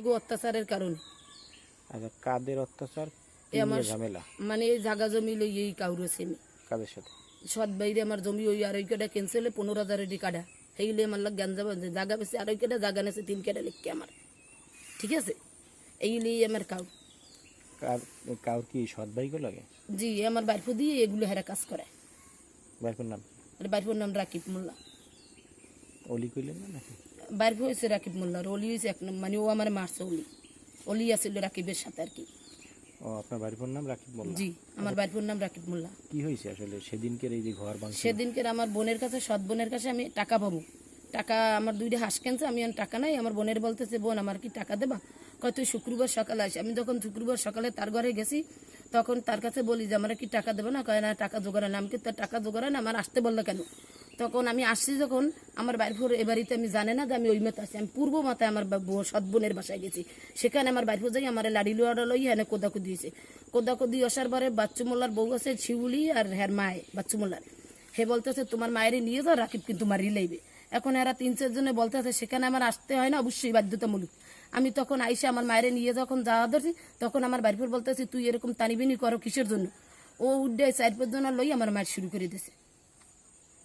এগো অত্যাচারের কারণে। আচ্ছা কাদের অত্যাচার? আমার ঝামেলা? মানে এই জাগা জমি লই এই কাউরে সেমি কাদের সাথে? সৎ বাইরে আমার জমি ওই আড়াই কেটা ক্যান্সেলে পনেরো হাজার এটি কাটা। আমার লাগ গাঞ্জা বাজে জাগা বেশি আড়াই কেটা জাগা নেছে তিন কেটা লিখকে আমার। ঠিক আছে? এইগুলি আমার কাউ। কাউর কি সৎ ভাইগো লাগে? জি আমার বাইরফু দিয়ে এগুলো হেরা কাজ করে। বাইফের নাম? বাইরফুর নাম রাকিব মোল্লা। অলি কইলেন না নাকি? বাইরফু হয়েছে রাকিব মোল্লা আর অলি হয়েছে এক নম্বর মানে ও আমার মারছে অলি। অলি আছিল রাকিবের সাথে আর কি। ও আপনার বাইফের নাম রাকিব মোল্লা? জি আমার নাম রাকিব মোল্লা। কি হয়েছে আসলে? সেদিনকের এই যে ঘর ভাঙছে সেদিনকে আমার বোনের কাছে সৎ বোনের কাছে আমি টাকা পাবো। টাকা আমার দুইটা হাঁস কেনছে আমি আর টাকা নাই। আমার বোনের বলতেছে বোন আমার কি টাকা দেবা? কয় তুই শুক্রবার সকালে আসি আমি যখন শুক্রবার সকালে তার ঘরে গেছি তখন তার কাছে বলি যে আমার কি টাকা দেবে না? কয় না টাকা জোগাড় হয় না। আমি কি তার টাকা জোগাড় না? আমার আসতে বলল কেন? তখন আমি আসছি যখন আমার বাইরপুর এ বাড়িতে আমি জানে না যে আমি ওই মতো আসছি আমি পূর্ব মাথায় আমার সৎ বোনের বাসায় গেছি। সেখানে আমার বাইরপুর যাই আমার লাড়ি লোয়াটা লই কোদাকুদি দিয়েছে। কোদাকুদি আসার পরে বাচ্চু মোল্লার বউ আছে, শিউলি আর হ্যার মায়ে, বাচ্চু মোল্লার। হে বলতেছে, তোমার মায়ের নিয়ে যাও, রাকিব কিন্তু মারি লাইবে। এখন এরা তিন চারজনে বলতেছে, সেখানে আমার আসতে হয় না, অবশ্যই বাধ্যতামূলক। আমি তখন আইসে আমার মায়ের নিয়ে যখন যাওয়া ধরছি, তখন আমার বাড়িপুর বলতেছে, তুই এরকম টানিবিনি করো কিসের জন্য? ও উড্ডে চার পর্যন্ত লই আমার মায়ের শুরু করে দিয়েছে।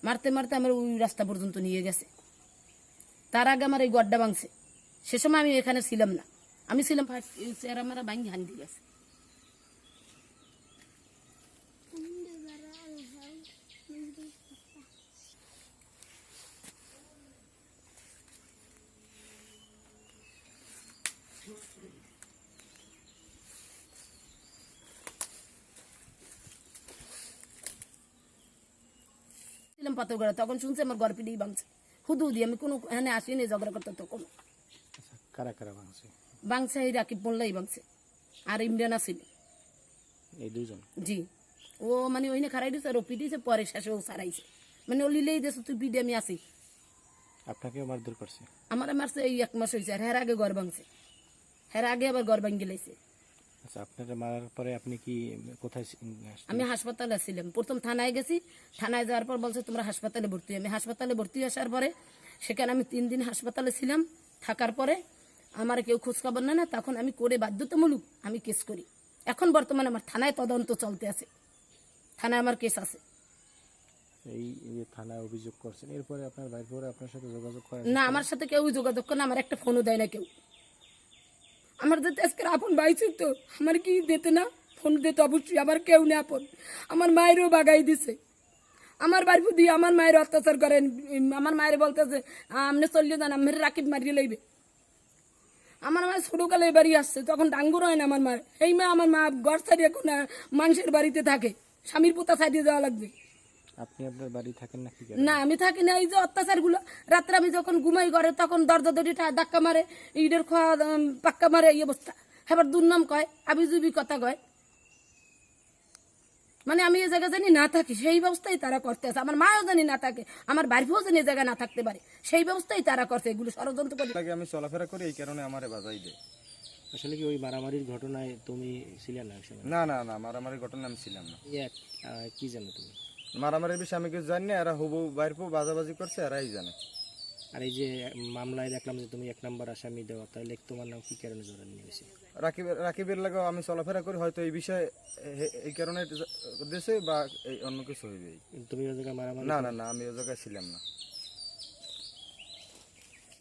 মারতে মারতে আমার ওই রাস্তা পর্যন্ত নিয়ে গেছে। তার আগে আমার এই গড্ডা ভাঙছে। সে সময় আমি এখানে ছিলাম না। আমি ছিলাম ফার্স্ট চেহারা মারা হান দিয়ে গেছে ছিলাম পাথরগড়া তখন শুনছে আমার ঘর পিড়িয়ে ভাঙছে। হুদু দিয়ে আমি কোনো এখানে আসিনি ঝগড়া করতে তখন আচ্ছা কারা কারা ভাঙছে? ভাঙছে এই রাকিব মোল্লাই ভাঙছে আর ইমরান আসিল এই দুজন জি। ও মানে ওইনে খারাই দিছে আর ও পিটিয়েছে পরে শেষে ও সারাইছে। মানে ও লিলেই দিয়েছে তুই আমি আসি। আপনাকেও মারধর করছে? আমার মারছে এই এক মাস হয়েছে আর হের আগে ঘর ভাঙছে। হের আগে আবার ঘর ভাঙি আচ্ছা আপনারা মারার পরে আপনি কি কোথায় আমি হাসপাতালে ছিলাম। প্রথম থানায় গেছি। থানায় যাওয়ার পর বলছে তোমরা হাসপাতালে ভর্তি আমি হাসপাতালে ভর্তি আসার পরে সেখানে আমি তিন দিন হাসপাতালে ছিলাম। থাকার পরে আমার কেউ খোঁজ খবর নেয় না। তখন আমি করে বাধ্যতামূলক আমি কেস করি। এখন বর্তমানে আমার থানায় তদন্ত চলতে আছে। থানায় আমার কেস আছে। এই যে থানায় অভিযোগ করছেন এরপরে আপনার আপনার সাথে যোগাযোগ করে না আমার সাথে কেউ যোগাযোগ করে না। আমার একটা ফোনও দেয় না কেউ। আমার যাতে আজকের আপন বাইছে তো আমার কি দিতে না? ফোন দিতে অবশ্যই আমার কেউ নেই আপন। আমার মায়েরও বাগাই দিছে। আমার বাড়ি দিয়ে আমার মায়ের অত্যাচার করেন আমার মায়ের বলতেছে আপনি চললে যান আমার রাকিব মারিয়ে লইবে। আমার মা ছোটকালে বাড়ি আসছে, তখন ডাঙ্গুর হয় না আমার মার এই মা আমার মা ঘর ছাড়িয়ে এখন মানুষের বাড়িতে থাকে। স্বামীর পোতা ছাড়িয়ে যাওয়া লাগবে। আপনি আপনার বাড়ি থাকেন? না আমি থাকি না এই যে অত্যাচারগুলো রাত্রে আমি যখন ঘুমাই ঘরে তখন দরজা দড়ি ধাক্কা মারে ইটের খোয়া পাক্কা মারে এই অবস্থা। এবার দুর্নাম কয় আবিজুবি কথা কয়। মানে আমি এই জায়গায় জানি না থাকি সেই ব্যবস্থাই তারা করতে আছে। আমার মাও জানি না থাকে আমার বাড়িও জানি এই জায়গায় না থাকতে পারে। সেই ব্যবস্থাই তারা করছে এগুলো ষড়যন্ত্র করে। আমি চলাফেরা করি এই কারণে আমারে বাজাই দেয়। আসলে কি ওই মারামারির ঘটনায় তুমি ছিলে না না না না মারামারির ঘটনা আমি ছিলাম না। কি জানো তুমি? মারামারির বিষয়ে আমি কিছু জানি না এরা হুবু বাইরপু বাজাবাজি করছে এরাই জানে। আর এই যে মামলায় দেখলাম যে তুমি এক নম্বর আসামি দেওয়া তাহলে তোমার নাম কি কারণে জড়ান নিয়েছে? রাকিবের রাকিবের লাগে আমি চলাফেরা করি হয়তো এই বিষয়ে এই কারণে দেশে বা এই অন্য কিছু হইবে তুমি ওই জায়গায় মারামারি না না না আমি ওই জায়গায় ছিলাম না।